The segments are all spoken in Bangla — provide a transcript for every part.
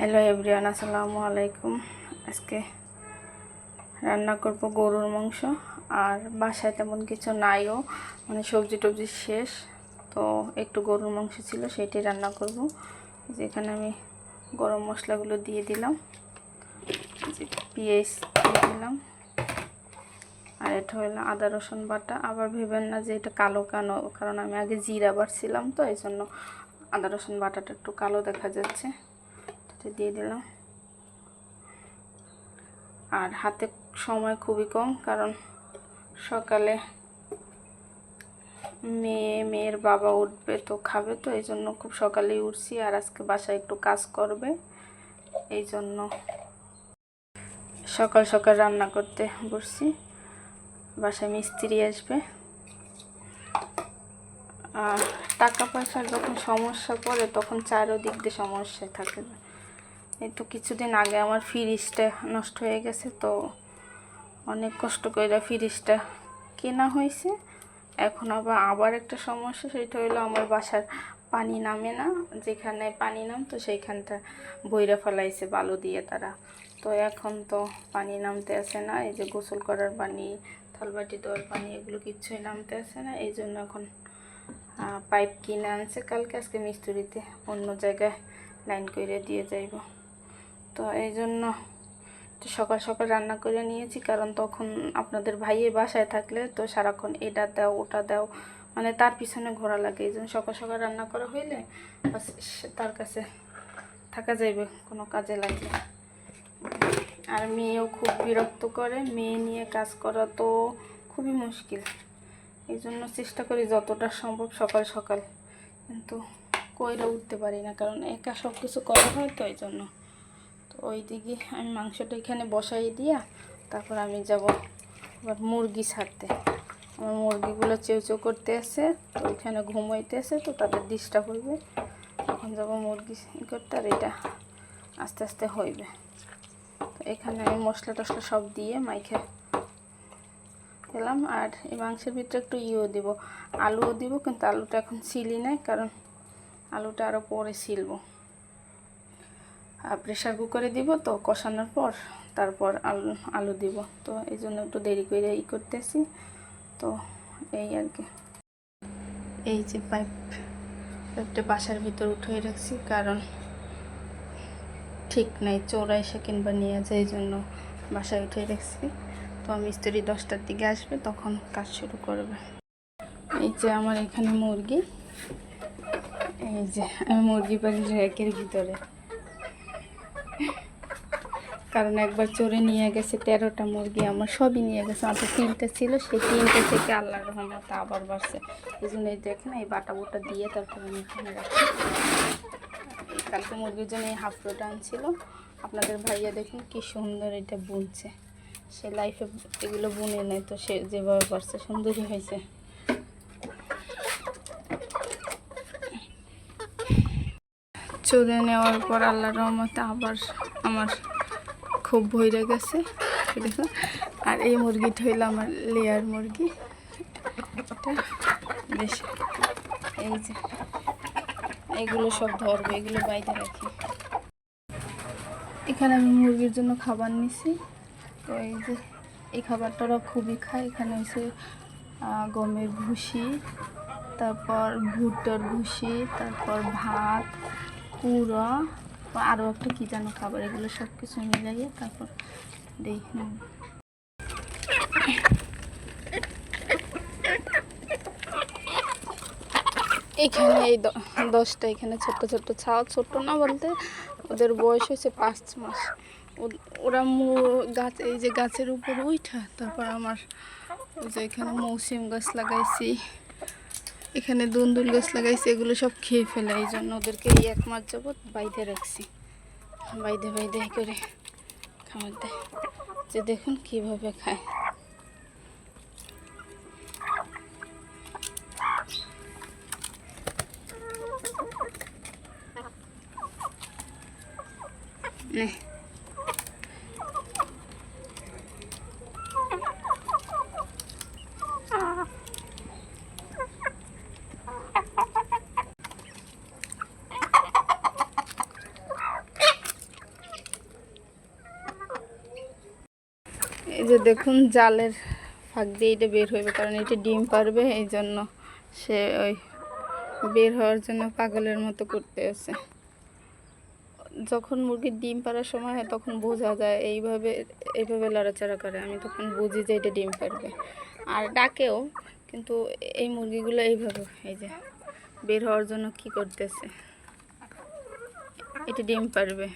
হ্যালো এভরিয়ান আসসালামু আলাইকুম। আজকে রান্না করব গরুর মাংস, আর বাসায় তেমন কিছু নাইও মানে সবজি টবজি শেষ। তো একটু গরুর মাংস ছিল, সেইটাই রান্না করব। যেখানে আমি গরম মশলাগুলো দিয়ে দিলাম। পেঁয়াজ দিয়ে দিলাম। আর এটা হলো আদা, রসুন বাটা। আবার ভেবেন না যে এটা কালো কেন, কারণ আমি আগে জিরা বাড়ছিলাম, তো এই জন্য আদা, রসুন বাটাটা একটু কালো দেখা যাচ্ছে। এটা দিয়ে দিলাম। আর হাতে সময় খুবই কম, কারণ সকালে মেয়ে, মেয়ের বাবা উঠবে তো খাবে তো, এই জন্য খুব সকালেই উঠছি আর আজকে বাসায় একটু কাজ করবে। এই জন্য সকাল সকাল রান্না করতে বসছি। বাসায় মিস্ত্রি আসবে। আর টাকা পয়সার যখন সমস্যা পড়ে, তখন চারোদিক দিয়ে সমস্যায় থাকে। এই তো কিছুদিন আগে আমার ফ্রিজটা নষ্ট হয়ে গেছে, তো অনেক কষ্ট করে ফ্রিজটা কেনা হয়েছে এখন আবার আবার একটা সমস্যা, সেটা হলো আমার বাসার পানি নামে না, যেখানে পানি নামতো সেইখানটা বইরা ফেলাইছে বালু দিয়ে তারা। তো এখন তো পানি নামতে আসে না, এই যে গোসল করার পানি, থালবাটি দেওয়ার পানি, এগুলো কিচ্ছুই নামতে আসে না। এই জন্য এখন পাইপ কিনে আনছে। কালকে আজকে মিস্ত্রিতে অন্য জায়গায় লাইন করে দিয়ে যাইব। তো এই জন্য সকাল সকাল রান্না করে নিয়েছি, কারণ তখন আপনাদের ভাইয়ে বাসায় থাকলে তো সারাক্ষণ এটা দাও, ওটা দাও মানে তার পিছনে ঘোরা লাগে। এই জন্য সকাল সকাল রান্না করা হইলে তার কাছে থাকা যাইবে, কোনো কাজে লাগবে আর মেয়েও খুব বিরক্ত করে, মেয়ে নিয়ে কাজ করা তো খুবই মুশকিল। এই জন্য চেষ্টা করি যতটা সম্ভব সকাল সকাল, কিন্তু কইরা উঠতে পারি না, কারণ একা সব কিছু করা হয় তো এই জন্য তো ওই দিকে আমি মাংসটা এখানে বসাই দিয়া তারপর আমি যাব আবার মুরগি ছাড়তে। আমার মুরগিগুলো চেউ চেউ করতে আসে তো ওইখানে ঘুমাইতে আসে তো তাদের ডিস্টার্ব হইবে। তখন যাব মুরগি করতে আর এটা আস্তে আস্তে হইবে। তো এখানে আমি মশলা টশলা সব দিয়ে মাইখে দিলাম। আর এই মাংসের ভিতরে একটু ইও দিব। আলুও দিব, কিন্তু আলুটা এখন সিলি নাই, কারণ আলুটা আরও পরে আর প্রেশার কুকারে দিব তো কষানোর পর তারপর আলু আলু দিব। তো এই জন্য একটু দেরি করে ই করতেছি। তো এই আর কি। এই যে পাইপ পাইপটা বাসার ভিতর উঠে রাখছি কারণ ঠিক নাই, চোরা এসে কিংবা নিয়ে যায় এই জন্য বাসায় উঠে রাখছি। তো মিস্ত্রি দশটার দিকে আসবে, তখন কাজ শুরু করবে। এই যে আমার এখানে মুরগি। এই যে আমি মুরগি পাখি র্যাকের ভিতরে। কারণ একবার চোরে নিয়ে গেছে, তেরোটা মুরগি আমার সবই নিয়ে গেছে। আমার তিনটে ছিল, সেই তিনটে থেকে আল্লাহর রহমতে আবার বাড়ছে। এই জন্য এই দেখেন, এই বাটা বুটা দিয়ে তারপরে আমি এখানে রাখি। এই কালকে মুরগির জন্য এই হাফ রোটা আনছিল আপনাদের ভাইয়া দেখুন কি সুন্দর এটা বুনছে। সে লাইফে এগুলো বুনে নেয় তো সে যেভাবে পারছে, সুন্দরই হয়েছে। চলে নেওয়ার পর আল্লাহর রহমতে আবার আমার খুব ভইরে গেছে আর এই মুরগিটা হইল আমার লেয়ার মুরগি। বেশ, এই যে, এগুলো সব ধরবে, এগুলো বাইরে রাখি। এখানে আমি মুরগির জন্য খাবার নিছি। তো এই যে, এই খাবারটা ওরা খুবই খায়। এখানে হচ্ছে গমের ভুসি, তারপর ভুট্টার ভুসি, তারপর ভাত, কুড়া আরও একটা কী যেন খাবার, এগুলো সব কিছু মিলাইয়ে তারপর দিই এখানে এই দশটা, এখানে ছোট্ট ছোট্ট ছাও ছোট্ট না বলতে ওদের বয়স হয়েছে পাঁচ মাস। ওরা গাছ, এই যে গাছের উপর উঠা তারপর আমার যে এখানে মৌসুম গাছ লাগাইছি। এখানে দুন্দুল গাছ লাগাইছি, এগুলো সব খেয়ে ফেলে। এই জন্য ওদেরকে এই এক মাস যাবৎ বাইরে রাখছি। বাইদে বাইদে করে খাবার দেয়। যে দেখুন কীভাবে খায়। নে। এই যে দেখুন, জালের ফাঁক দিয়ে এটা বের হইবে, কারণ এটা ডিম পারবে, এই জন্য সে ওই বের হওয়ার জন্য পাগলের মতো করতে আছে। যখন মুরগির ডিম পাড়ার সময় হয়, তখন বোঝা যায়, এইভাবে এইভাবে লড়াচড়া করে, আমি তখন বুঝি যে এটা ডিম পারবে। আর ডাকেও, কিন্তু এই মুরগিগুলো এইভাবে, এই যে বের হওয়ার জন্য কি করতেছে? এটা ডিম পারবে।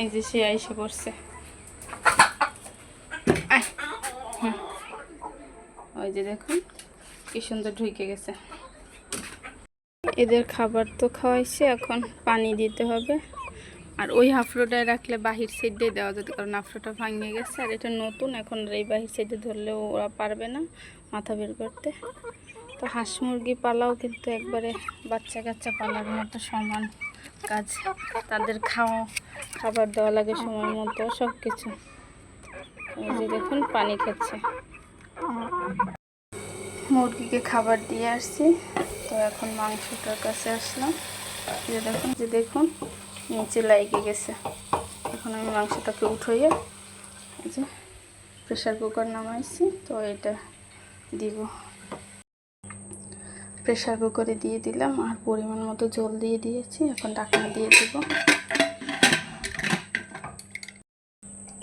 এই যে সে আইসা পড়ছে। হুম। ওই যে দেখুন, কি সুন্দর ঢুকে গেছে। এদের খাবার তো খাওয়াইছে, এখন পানি দিতে হবে। আর ওই হাফলোটায় রাখলে বাহির সাইডে দেওয়া যেত, কারণ হাফলোটা ভাঙিয়ে গেছে, আর এটা নতুন, এখন এই বাহির সাইডে ধরলেও ওরা পারবে না মাথা বের করতে। তো হাঁস মুরগি পালাও কিন্তু একবারে বাচ্চা কাচ্চা পালার মতো সমান কাজ। তাদের খাওয়া, খাবার দেওয়া লাগে সময় মতো সব কিছু যে দেখুন, পানি খাচ্ছে। মুরগিকে খাবার দিয়ে আসছি। তো এখন মাংসটার কাছে আসলাম। যে দেখুন যে দেখুন, নিচে লাইগে গেছে। এখন আমি মাংসটাকে উঠাইয়ে যে প্রেশার কুকার নামাইছি। তো এটা দিব। প্রেশার কুকারে দিয়ে দিলাম, আর পরিমাণ মতো জল দিয়ে দিয়েছি। এখন ঢাকনা দিয়ে দিব।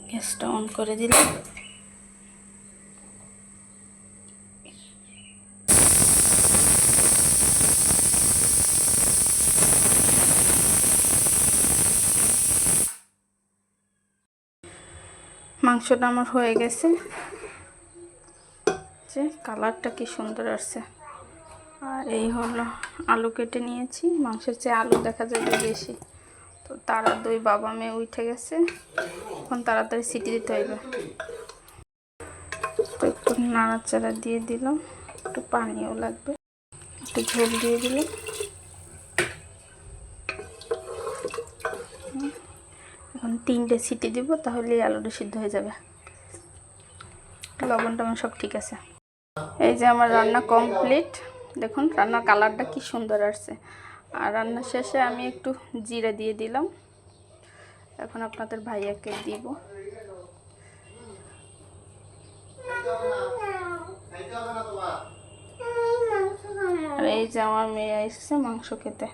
গ্যাসটা অন করে দিলাম। মাংসটা আমার হয়ে গেছে। যে কালারটা কি সুন্দর আসছে। আর এই হলো আলু কেটে নিয়েছি। মাংসের চেয়ে আলু দেখা যাবে বেশি। তো তারা দুই বাবা মেয়ে উঠে গেছে। এখন তাড়াতাড়ি সিটি দিতে হইবে। তো একটু নাড়াচাড়া দিয়ে দিলাম। একটু পানিও লাগবে। একটু ঝোল দিয়ে দিলাম। এখন তিনটে সিটি দিব তাহলে আলুটা সিদ্ধ হয়ে যাবে। লবণ টবণ সব ঠিক আছে। এই যে আমার রান্না কমপ্লিট। দেখুন, রান্নার কালারটা কি সুন্দর আসছে। আর রান্না শেষে আমি একটু জিরা দিয়ে দিলাম। এখন আপনাদের ভাইয়াকে দিব। আর এই যে আমার মেয়ে এসেছে মাংস খেতে।